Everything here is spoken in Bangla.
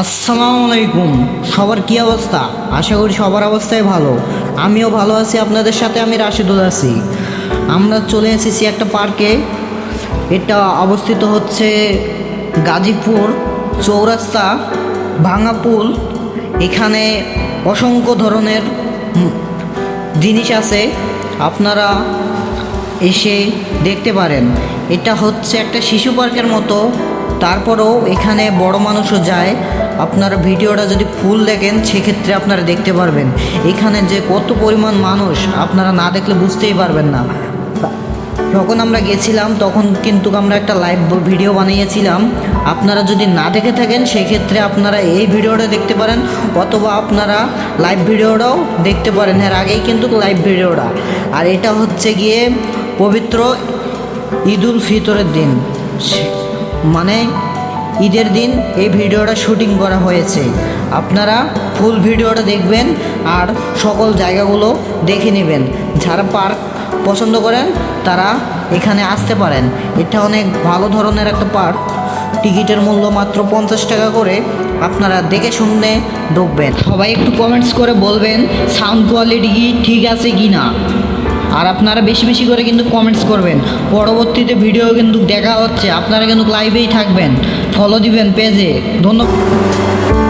আসসালামু আলাইকুম সবার কি অবস্থা? আশা করি সবার অবস্থাই ভালো। আমিও ভালো আছি, আপনাদের সাথে আমি রাশিদুল আছি। আমরা চলে এসেছি একটা পার্কে। এটা অবস্থিত হচ্ছে গাজীপুর চৌরাস্তা ভাঙাপুল এখানে অসংখ্য ধরনের জিনিস আছে। আপনারা এসে দেখতে পারেন। এটা হচ্ছে একটা শিশু পার্কের মতো। তারপরেও এখানে বড় মানুষও যায়। আপনারা ভিডিওটা যদি ফুল দেখেন, সেক্ষেত্রে আপনারা দেখতে পারবেন। এখানে যে কত পরিমাণ মানুষ, আপনারা না দেখলে বুঝতেই পারবেন না। যখন আমরা গেছিলাম, তখন কিন্তু আমরা একটা লাইভ ভিডিও বানিয়েছিলাম। আপনারা যদি না দেখে থাকেন, সেক্ষেত্রে আপনারা এই ভিডিওটা দেখতে পারেন, অথবা আপনারা লাইভ ভিডিওটাও দেখতে পারেন। এর আগেই কিন্তু লাইভ ভিডিওটা। আর এটা হচ্ছে গিয়ে পবিত্র ঈদুল ফিতরের দিন। মানে ঈদের দিন এই ভিডিওটা শুটিং করা হয়েছে। আপনারা ফুল ভিডিওটা দেখবেন আর সকল জায়গাগুলো দেখে নেবেন। যারা পার্ক পছন্দ করেন, তারা এখানে আসতে পারেন। এটা অনেক ভালো ধরনের একটা পার্ক। টিকিটের মূল্য মাত্র পঞ্চাশ টাকা করে আপনারা দেখে শুনে ঢুকবেন। সবাই একটু কমেন্টস করে বলবেন সাউন্ড কোয়ালিটি কি, ঠিক আছে কি না আর আপনারা বেশি বেশি করে কিন্তু কমেন্টস করবেন। পরবর্তীতে ভিডিও কিন্তু দেখা হচ্ছে। আপনারা কিন্তু লাইভেই থাকবেন। ফলো দিবেন পেজে ধন্যবাদ।